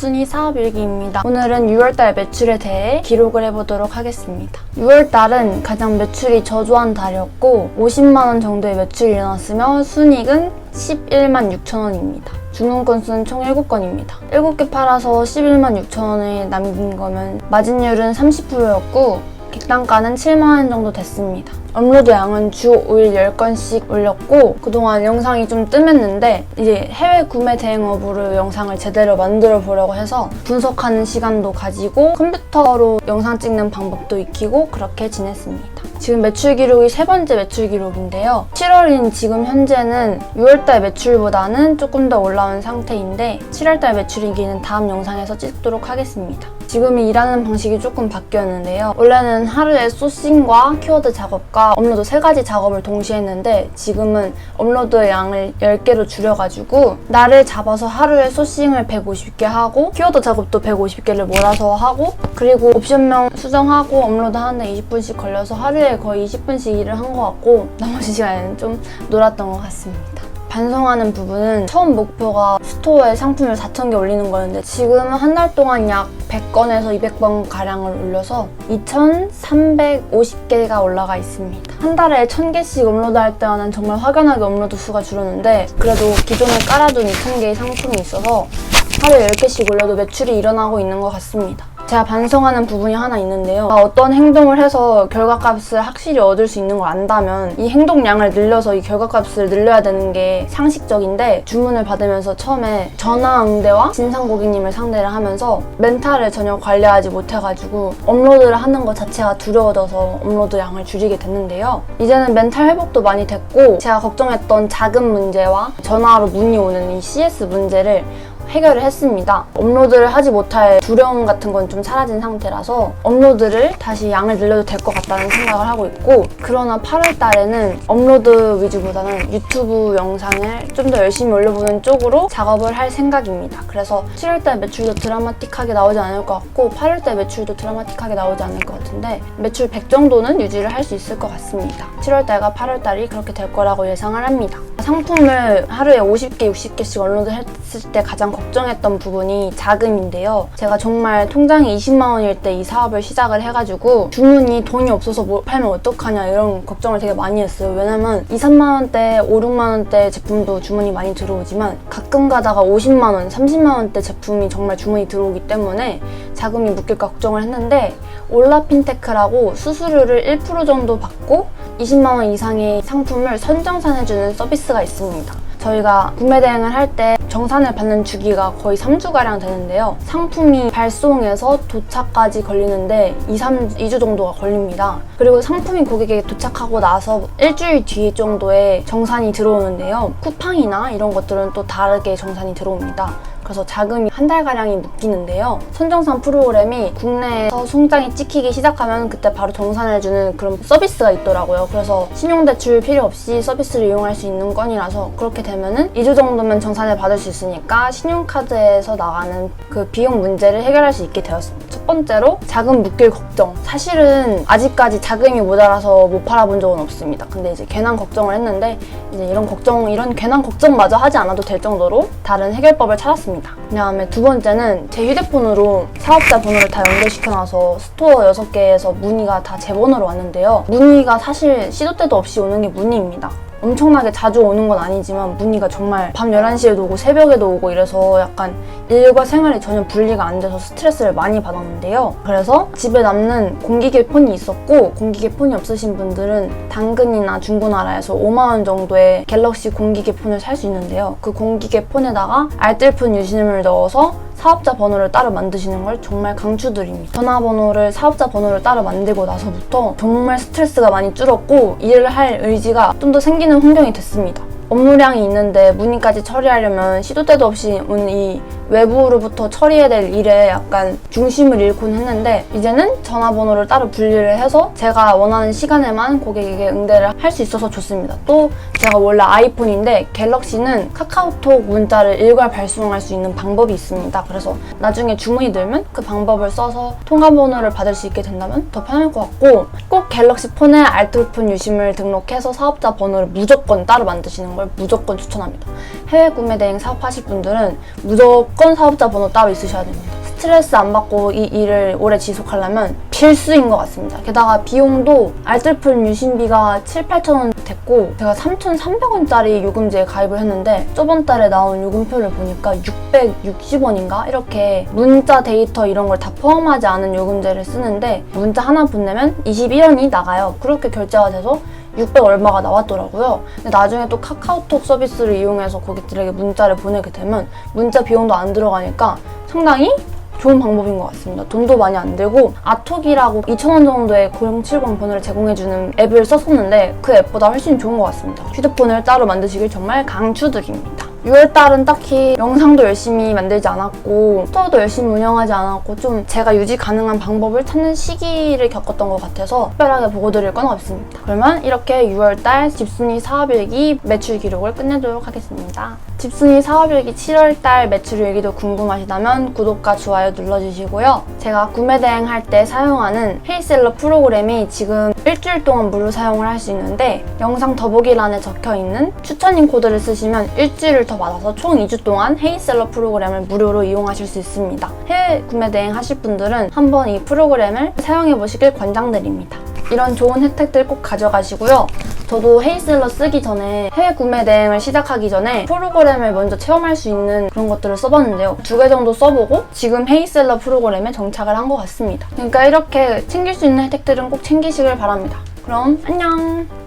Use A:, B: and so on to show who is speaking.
A: 순위 사업 일기입니다. 오늘은 6월달 매출에 대해 기록을 해보도록 하겠습니다. 6월달은 가장 매출이 저조한 달이었고 50만원 정도의 매출이 일어났으며 순이익은 11만 6천원입니다. 주문 건수는 총 7건입니다. 7개 팔아서 11만 6천원을 남긴 거면 마진율은 30%였고 객단가는 7만원 정도 됐습니다. 업로드 양은 주 5일 10건씩 올렸고 그동안 영상이 좀 뜸했는데 이제 해외 구매 대행업으로 영상을 제대로 만들어 보려고 해서 분석하는 시간도 가지고 컴퓨터로 영상 찍는 방법도 익히고 그렇게 지냈습니다. 지금 매출 기록이 세 번째 매출 기록인데요. 7월인 지금 현재는 6월달 매출보다는 조금 더 올라온 상태인데 7월달 매출이기는 다음 영상에서 찍도록 하겠습니다. 지금이 일하는 방식이 조금 바뀌었는데요. 원래는 하루에 소싱과 키워드 작업과 업로드 세 가지 작업을 동시에 했는데 지금은 업로드 양을 10개로 줄여가지고 날을 잡아서 하루에 소싱을 150개 하고 키워드 작업도 150개를 몰아서 하고 그리고 옵션명 수정하고 업로드 하는데 20분씩 걸려서 하루에 거의 20분씩 일을 한 것 같고 나머지 시간에는 좀 놀았던 것 같습니다. 반성하는 부분은 처음 목표가 스토어에 상품을 4,000개 올리는 거였는데 지금은 한 달 동안 약 100건에서 200번 가량을 올려서 2,350개가 올라가 있습니다. 한 달에 1,000개씩 업로드할 때와는 정말 확연하게 업로드 수가 줄었는데 그래도 기존에 깔아둔 2,000개의 상품이 있어서 하루에 10개씩 올려도 매출이 일어나고 있는 것 같습니다. 제가 반성하는 부분이 하나 있는데요. 아, 어떤 행동을 해서 결과값을 확실히 얻을 수 있는 걸 안다면 이 행동량을 늘려서 이 결과값을 늘려야 되는 게 상식적인데 주문을 받으면서 처음에 전화 응대와 진상 고객님을 상대를 하면서 멘탈을 전혀 관리하지 못해가지고 업로드를 하는 것 자체가 두려워져서 업로드 양을 줄이게 됐는데요. 이제는 멘탈 회복도 많이 됐고 제가 걱정했던 자금 문제와 전화로 문의 오는 이 CS 문제를 해결을 했습니다. 업로드를 하지 못할 두려움 같은 건 좀 사라진 상태라서 업로드를 다시 양을 늘려도 될 것 같다는 생각을 하고 있고 그러나 8월 달에는 업로드 위주보다는 유튜브 영상을 좀 더 열심히 올려보는 쪽으로 작업을 할 생각입니다. 그래서 7월 달 매출도 드라마틱하게 나오지 않을 것 같고 8월 달 매출도 드라마틱하게 나오지 않을 것 같은데 매출 100 정도는 유지를 할 수 있을 것 같습니다. 7월 달과 8월 달이 그렇게 될 거라고 예상을 합니다. 상품을 하루에 50개, 60개씩 업로드 했을 때 가장 걱정했던 부분이 자금인데요. 제가 정말 통장이 20만 원일 때 이 사업을 시작을 해가지고 주문이 돈이 없어서 뭘 팔면 어떡하냐 이런 걱정을 되게 많이 했어요. 왜냐면 2, 3만 원대, 5, 6만 원대 제품도 주문이 많이 들어오지만 가끔 가다가 50만 원, 30만 원대 제품이 정말 주문이 들어오기 때문에 자금이 묶일까 걱정을 했는데 올라핀테크라고 수수료를 1% 정도 받고 20만 원 이상의 상품을 선정산해주는 서비스가 있습니다. 저희가 구매 대행을 할 때 정산을 받는 주기가 거의 3주가량 되는데요. 상품이 발송에서 도착까지 걸리는데 2, 3, 2주 정도가 걸립니다. 그리고 상품이 고객에게 도착하고 나서 일주일 뒤 정도에 정산이 들어오는데요. 쿠팡이나 이런 것들은 또 다르게 정산이 들어옵니다. 그래서 자금이 한 달가량이 묶이는데요. 선정산 프로그램이 국내에서 송장이 찍히기 시작하면 그때 바로 정산해주는 그런 서비스가 있더라고요. 그래서 신용대출 필요 없이 서비스를 이용할 수 있는 건이라서 그렇게 되면은 2주 정도면 정산을 받을 수 있으니까 신용카드에서 나가는 그 비용 문제를 해결할 수 있게 되었습니다. 첫 번째로 자금 묶일 걱정. 사실은 아직까지 자금이 모자라서 못 팔아본 적은 없습니다. 근데 이제 괜한 걱정을 했는데 이제 이런 걱정, 이런 괜한 걱정마저 하지 않아도 될 정도로 다른 해결법을 찾았습니다. 그 다음에 두 번째는 제 휴대폰으로 사업자 번호를 다 연결시켜놔서 스토어 6개에서 문의가 다 제 번호로 왔는데요. 문의가 사실 시도 때도 없이 오는 게 문의입니다. 엄청나게 자주 오는 건 아니지만 문의가 정말 밤 11시에도 오고 새벽에도 오고 이래서 약간 일과 생활이 전혀 분리가 안 돼서 스트레스를 많이 받았는데요. 그래서 집에 남는 공기계 폰이 있었고 공기계 폰이 없으신 분들은 당근이나 중고나라에서 5만원 정도의 갤럭시 공기계 폰을 살 수 있는데요. 그 공기계 폰에다가 알뜰폰 유심을 넣어서 사업자 번호를 따로 만드시는 걸 정말 강추드립니다. 전화번호를 사업자 번호를 따로 만들고 나서부터 정말 스트레스가 많이 줄었고 일을 할 의지가 좀 더 생기는 환경이 됐습니다. 업무량이 있는데 문의까지 처리하려면 시도 때도 없이 온 이 외부로부터 처리해야 될 일에 약간 중심을 잃곤 했는데 이제는 전화번호를 따로 분리를 해서 제가 원하는 시간에만 고객에게 응대를 할 수 있어서 좋습니다. 또 제가 원래 아이폰인데 갤럭시는 카카오톡 문자를 일괄 발송할 수 있는 방법이 있습니다. 그래서 나중에 주문이 들면 그 방법을 써서 통화번호를 받을 수 있게 된다면 더 편할 것 같고 꼭 갤럭시 폰에 알뜰폰 유심을 등록해서 사업자 번호를 무조건 따로 만드시는 걸 무조건 추천합니다. 해외 구매 대행 사업하실 분들은 무조건 무조건 사업자 번호 따로 있으셔야 됩니다. 스트레스 안 받고 이 일을 오래 지속하려면 필수인 것 같습니다. 게다가 비용도 알뜰풀 유심비가 7, 8천 원 됐고 제가 3,300원짜리 요금제에 가입을 했는데 저번 달에 나온 요금표를 보니까 660원인가 이렇게 문자 데이터 이런 걸 다 포함하지 않은 요금제를 쓰는데 문자 하나 보내면 21원이 나가요. 그렇게 결제가 돼서 600 얼마가 나왔더라고요. 근데 나중에 또 카카오톡 서비스를 이용해서 고객들에게 문자를 보내게 되면 문자 비용도 안 들어가니까 상당히 좋은 방법인 것 같습니다. 돈도 많이 안 들고 아톡이라고 2,000원 정도의 9070 번호를 제공해주는 앱을 썼었는데 그 앱보다 훨씬 좋은 것 같습니다. 휴대폰을 따로 만드시길 정말 강추드립니다. 6월달은 딱히 영상도 열심히 만들지 않았고 스토어도 열심히 운영하지 않았고 좀 제가 유지 가능한 방법을 찾는 시기를 겪었던 것 같아서 특별하게 보고 드릴 건 없습니다. 그러면 이렇게 6월달 집순이 사업일기 매출 기록을 끝내도록 하겠습니다. 집순이 사업일기 7월달 매출일기도 궁금하시다면 구독과 좋아요 눌러주시고요. 제가 구매 대행할 때 사용하는 헤이셀러 프로그램이 지금 일주일 동안 무료 사용을 할 수 있는데 영상 더보기란에 적혀 있는 추천인 코드를 쓰시면 일주일을 더 받아서 총 2주 동안 헤이셀러 프로그램을 무료로 이용하실 수 있습니다. 해외 구매 대행 하실 분들은 한번 이 프로그램을 사용해 보시길 권장드립니다. 이런 좋은 혜택들 꼭 가져가시고요. 저도 헤이셀러 쓰기 전에 해외 구매 대행을 시작하기 전에 프로그램을 먼저 체험할 수 있는 그런 것들을 써봤는데요. 두 개 정도 써보고 지금 헤이셀러 프로그램에 정착을 한 것 같습니다. 그러니까 이렇게 챙길 수 있는 혜택들은 꼭 챙기시길 바랍니다. 그럼 안녕!